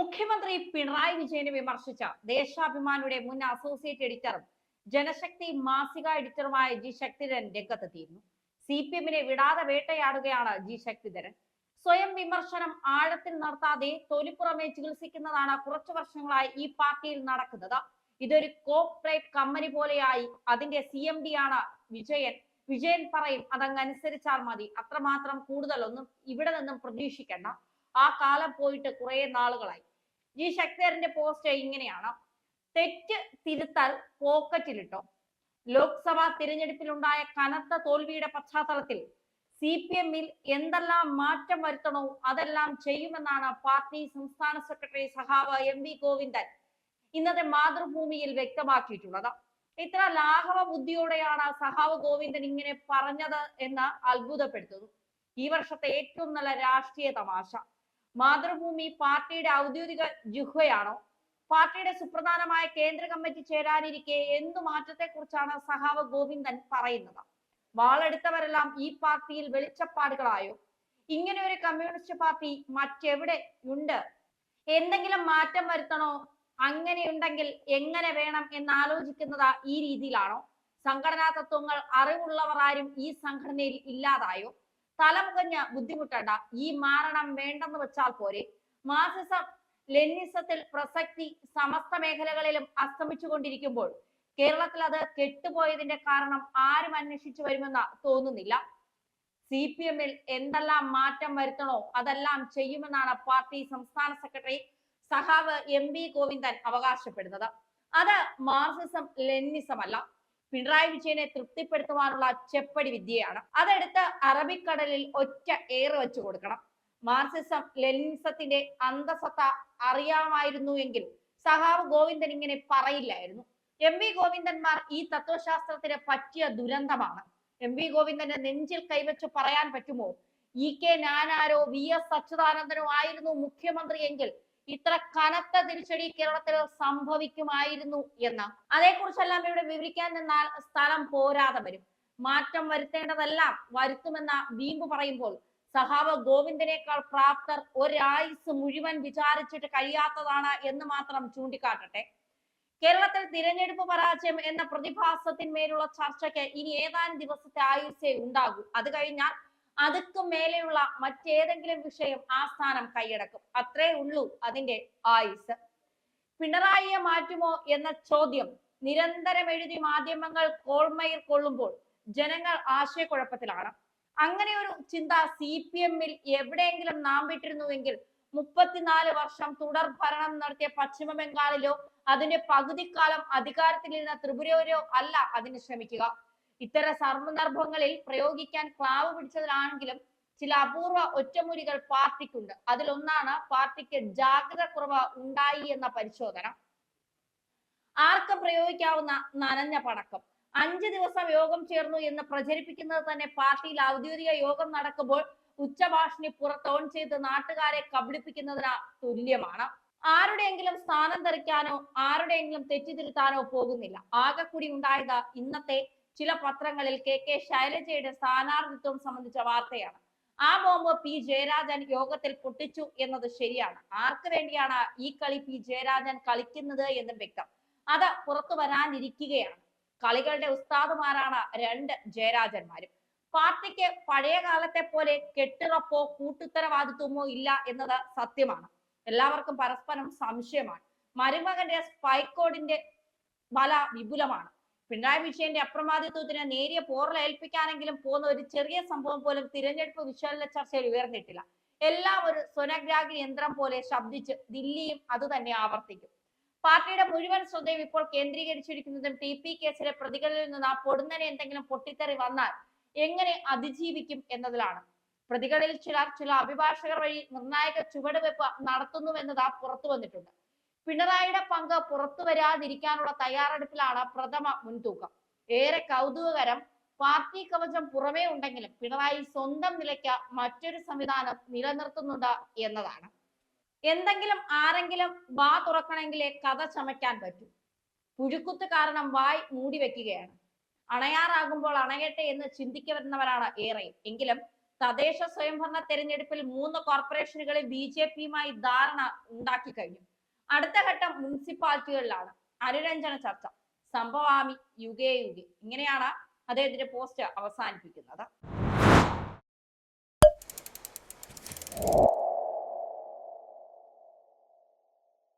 മുഖ്യമന്ത്രി പിണറായി വിജയനെ വിമർശിച്ച ദേശാഭിമാനിയുടെ മുൻ അസോസിയേറ്റ് എഡിറ്ററും ജനശക്തി മാസിക എഡിറ്ററുമായ ജി ശക്തിധരൻ രംഗത്തെത്തിയിരുന്നു. സി പി എമ്മിനെ വിടാതെ വേട്ടയാടുകയാണ് ജി ശക്തിധരൻ. സ്വയം വിമർശനം ആഴത്തിൽ നടത്താതെ തൊലിപ്പുറമെ ചികിത്സിക്കുന്നതാണ് കുറച്ചു വർഷങ്ങളായി ഈ പാർട്ടിയിൽ നടക്കുന്നത്. ഇതൊരു കോർപ്പറേറ്റ് കമ്പനി പോലെയായി അതിന്റെ സി എം ഡി ആണ് വിജയൻ. വിജയൻ പറയും അതങ്ങ് അനുസരിച്ചാൽ മതി. അത്രമാത്രം കൂടുതലൊന്നും ഇവിടെ നിന്നും പ്രതീക്ഷിക്കേണ്ട. ആ കാലം പോയിട്ട് കുറെ നാളുകളായി. ജി ശക്തേറിന്റെ പോസ്റ്റ് ഇങ്ങനെയാണ്. തെറ്റ് തിരുത്താൽ പോക്കറ്റിലിട്ടോ. ലോക്സഭാ തിരഞ്ഞെടുപ്പിലുണ്ടായ കനത്ത തോൽവിയുടെ പശ്ചാത്തലത്തിൽ സി പി എമ്മിൽ എന്തെല്ലാം മാറ്റം വരുത്തണോ അതെല്ലാം ചെയ്യുമെന്നാണ് പാർട്ടി സംസ്ഥാന സെക്രട്ടറി സഹാവ് എം വി ഗോവിന്ദൻ ഇന്നത്തെ മാതൃഭൂമിയിൽ വ്യക്തമാക്കിയിട്ടുള്ളത്. ഇത്ര ലാഘവ ബുദ്ധിയോടെയാണ് സഹാവ് ഗോവിന്ദൻ ഇങ്ങനെ പറഞ്ഞത് എന്ന് അത്ഭുതപ്പെടുത്തുന്നു. ഈ വർഷത്തെ ഏറ്റവും നല്ല രാഷ്ട്രീയ തമാശ. മാതൃഭൂമി പാർട്ടിയുടെ ഔദ്യോഗിക ജുഹയാണോ പാർട്ടിയുടെ സുപ്രധാനമായ കേന്ദ്ര കമ്മിറ്റി ചേരാനിരിക്കെ എന്തു മാറ്റത്തെ കുറിച്ചാണ് സഹാവ് ഗോവിന്ദൻ പറയുന്നത്? വാളെടുത്തവരെല്ലാം ഈ പാർട്ടിയിൽ വെളിച്ചപ്പാടുകളായോ? ഇങ്ങനെ ഒരു കമ്മ്യൂണിസ്റ്റ് പാർട്ടി മറ്റെവിടെ ഉണ്ട്? എന്തെങ്കിലും മാറ്റം വരുത്തണോ? അങ്ങനെയുണ്ടെങ്കിൽ എങ്ങനെ വേണം എന്ന് ആലോചിക്കുന്നത് ഈ രീതിയിലാണോ? സംഘടനാ തത്വങ്ങൾ അറിവുള്ളവർ ആരും ഈ സംഘടനയിൽ ഇല്ലാതായോ? തലമുകഞ്ഞ് ബുദ്ധിമുട്ടണ്ട. ഈ മാറണം വേണ്ടെന്ന് വെച്ചാൽ പോരെ. മാർസിസം ലെനിസത്തിൽ പ്രസക്തി സമസ്ത മേഖലകളിലും അസ്തമിച്ചുകൊണ്ടിരിക്കുമ്പോൾ കേരളത്തിൽ അത് കെട്ടുപോയതിന്റെ കാരണം ആരും അന്വേഷിച്ചു വരുമെന്ന് തോന്നുന്നില്ല. സി പി എമ്മിൽ എന്തെല്ലാം മാറ്റം വരുത്തണോ അതെല്ലാം ചെയ്യുമെന്നാണ് പാർട്ടി സംസ്ഥാന സെക്രട്ടറി സഹാവ് എം ഗോവിന്ദൻ അവകാശപ്പെടുന്നത്. അത് മാർസിസം ലെനിസം അല്ല പിണറായി വിജയനെ തൃപ്തിപ്പെടുത്തുവാനുള്ള ചെപ്പടി വിദ്യയാണ്. അതെടുത്ത് അറബിക്കടലിൽ ഒറ്റ ഏറ് വെച്ചു കൊടുക്കണം. മാർസിസം ലെനിസത്തിന്റെ അന്തസത്ത അറിയാമായിരുന്നു എങ്കിൽ സഹാവ് ഗോവിന്ദൻ ഇങ്ങനെ പറയില്ലായിരുന്നു. എം വി ഗോവിന്ദന്മാർ ഈ തത്വശാസ്ത്രത്തിന് പറ്റിയ ദുരന്തമാണ്. എം വി ഗോവിന്ദന്റെ നെഞ്ചിൽ കൈവച്ച് പറയാൻ പറ്റുമോ? ഇ കെ നാനാരോ വി എസ് അച്യുതാനന്ദനോ ആയിരുന്നു മുഖ്യമന്ത്രി എങ്കിൽ ഇത്ര കനത്ത തിരിച്ചടി കേരളത്തിൽ സംഭവിക്കുമായിരുന്നു എന്ന്. അതേക്കുറിച്ചെല്ലാം ഇവിടെ വിവരിക്കാൻ നിന്നാൽ സ്ഥലം പോരാതെ വരും. മാറ്റം വരുത്തേണ്ടതെല്ലാം വരുത്തുമെന്ന വീമ്പ് പറയുമ്പോൾ സഹാവ ഗോവിന്ദനേക്കാൾ പ്രാപ്തർ ഒരായുസ് മുഴുവൻ വിചാരിച്ചിട്ട് കഴിയാത്തതാണ് എന്ന് മാത്രം ചൂണ്ടിക്കാട്ടട്ടെ. കേരളത്തിൽ തിരഞ്ഞെടുപ്പ് പരാജയം എന്ന പ്രതിഭാസത്തിന്മേലുള്ള ചർച്ചയ്ക്ക് ഇനി ഏതാനും ദിവസത്തെ ആയുസ്സേ ഉണ്ടാകൂ. അത് കഴിഞ്ഞാൽ അതുക്കും മേലെയുള്ള മറ്റേതെങ്കിലും വിഷയം ആ സ്ഥാനം കൈയടക്കും. അത്രേ ഉള്ളൂ അതിന്റെ ആയുസ് പിണറായിയെ മാറ്റുമോ എന്ന ചോദ്യം നിരന്തരം എഴുതി മാധ്യമങ്ങൾ കോൾമയിൽ കൊള്ളുമ്പോൾ ജനങ്ങൾ ആശയക്കുഴപ്പത്തിലാണ്. അങ്ങനെ ഒരു ചിന്ത സി പി എമ്മിൽ എവിടെയെങ്കിലും നാം വിട്ടിരുന്നുവെങ്കിൽ മുപ്പത്തിനാല് വർഷം തുടർ ഭരണം നടത്തിയ പശ്ചിമ ബംഗാളിലോ അതിന്റെ പകുതിക്കാലം അധികാരത്തിലിരുന്ന ത്രിപുരയിലോ അല്ല അതിന് ശ്രമിക്കുക. ഇത്തരം സന്ദർഭങ്ങളിൽ പ്രയോഗിക്കാൻ ക്ലാവ് പിടിച്ചതിലാണെങ്കിലും ചില അപൂർവ ഒറ്റമൂലികൾ പാർട്ടിക്കുണ്ട്. അതിലൊന്നാണ് പാർട്ടിക്ക് ജാഗ്രത കുറവ് ഉണ്ടായി എന്ന പരിശോധന. ആർക്കും പ്രയോഗിക്കാവുന്ന നനഞ്ഞ പടക്കം? അഞ്ചു ദിവസം യോഗം ചേർന്നു എന്ന് പ്രചരിപ്പിക്കുന്നത് തന്നെ പാർട്ടിയിൽ ഔദ്യോഗിക യോഗം നടക്കുമ്പോൾ ഉച്ചഭാഷണി പുറത്ത് ഓൺ ചെയ്ത് നാട്ടുകാരെ കബളിപ്പിക്കുന്നതിന് തുല്യമാണ്. ആരുടെയെങ്കിലും സ്ഥാനം തെറിക്കാനോ ആരുടെയെങ്കിലും തെറ്റിതിരുത്താനോ പോകുന്നില്ല. ആകെ കൂടി ഉണ്ടായത് ഇന്നത്തെ ചില പത്രങ്ങളിൽ കെ കെ ശൈലജയുടെ സ്ഥാനാർത്ഥിത്വം സംബന്ധിച്ച വാർത്തയാണ്. ആ ബോംബ് പി ജയരാജൻ യോഗത്തിൽ പൊട്ടിച്ചു എന്നത് ശരിയാണ്. ആർക്ക് വേണ്ടിയാണ് ഈ കളി പി ജയരാജൻ കളിക്കുന്നത് എന്നും വ്യക്തം. അത് പുറത്തു വരാനിരിക്കുകയാണ്. കളികളുടെ ഉസ്താദുമാരാണ് രണ്ട് ജയരാജന്മാരും. പാർട്ടിക്ക് പഴയ കാലത്തെ പോലെ കെട്ടുറപ്പോ കൂട്ടുത്തരവാദിത്വമോ ഇല്ല എന്നത് സത്യമാണ്. എല്ലാവർക്കും പരസ്പരം സംശയമാണ്. മരുമകന്റെ സ്പൈക്കോഡിന്റെ വല വിപുലമാണ്. പിണറായി വിജയന്റെ അപ്രമാദിത്വത്തിന് നേരിയ പോറൽ ഏൽപ്പിക്കാനെങ്കിലും പോകുന്ന ഒരു ചെറിയ സംഭവം പോലും തിരഞ്ഞെടുപ്പ് വിശകലന ചർച്ചയിൽ ഉയർന്നിട്ടില്ല. എല്ലാം ഒരു സ്വനഗ്രാഹി യന്ത്രം പോലെ ശബ്ദിച്ച് ദില്ലിയും അത് തന്നെ ആവർത്തിക്കും. പാർട്ടിയുടെ മുഴുവൻ ശ്രദ്ധയും ഇപ്പോൾ കേന്ദ്രീകരിച്ചിരിക്കുന്നതും ടി പി കേസിലെ പ്രതികളിൽ നിന്ന് ആ പൊടുന്നനെ എന്തെങ്കിലും പൊട്ടിത്തെറി വന്നാൽ എങ്ങനെ അതിജീവിക്കും എന്നതിലാണ്. പ്രതികളിൽ ചിലർ ചില അഭിഭാഷകർ വഴി നിർണായക ചുവടുവെപ്പ് നടത്തുന്നുവെന്നത് പുറത്തു വന്നിട്ടുണ്ട്. പിണറായിയുടെ പങ്ക് പുറത്തു വരാതിരിക്കാനുള്ള തയ്യാറെടുപ്പിലാണ് പ്രഥമ മുൻതൂക്കം. ഏറെ കൗതുകകരം പാർട്ടി കവചം പുറമേ ഉണ്ടെങ്കിലും പിണറായി സ്വന്തം നിലയ്ക്ക് മറ്റൊരു സംവിധാനം നിലനിർത്തുന്നുണ്ട് എന്നതാണ്. എന്തെങ്കിലും ആരെങ്കിലും വാ തുറക്കണമെങ്കിലേ കഥ ചമയ്ക്കാൻ പറ്റൂ. പുഴുക്കുത്ത് കാരണം വായ് മൂടി വെക്കുകയാണ്. അണയാറാകുമ്പോൾ അണയട്ടെ എന്ന് ചിന്തിക്കുന്നവരാണ് ഏറെ. എങ്കിലും തദ്ദേശ സ്വയംഭരണ തെരഞ്ഞെടുപ്പിൽ മൂന്ന് കോർപ്പറേഷനുകളിൽ ബി ജെ പിയുമായി ധാരണ ഉണ്ടാക്കി കഴിഞ്ഞു. അടുത്ത ഘട്ടം മുനിസിപ്പാലിറ്റികളിലാണ്. അനുരഞ്ജന ചർച്ച. സംഭവാമി യുഗേ യുഗേ. ഇങ്ങനെയാണ് അദ്ദേഹത്തിന്റെ പോസ്റ്റ് അവസാനിപ്പിക്കുന്നത്.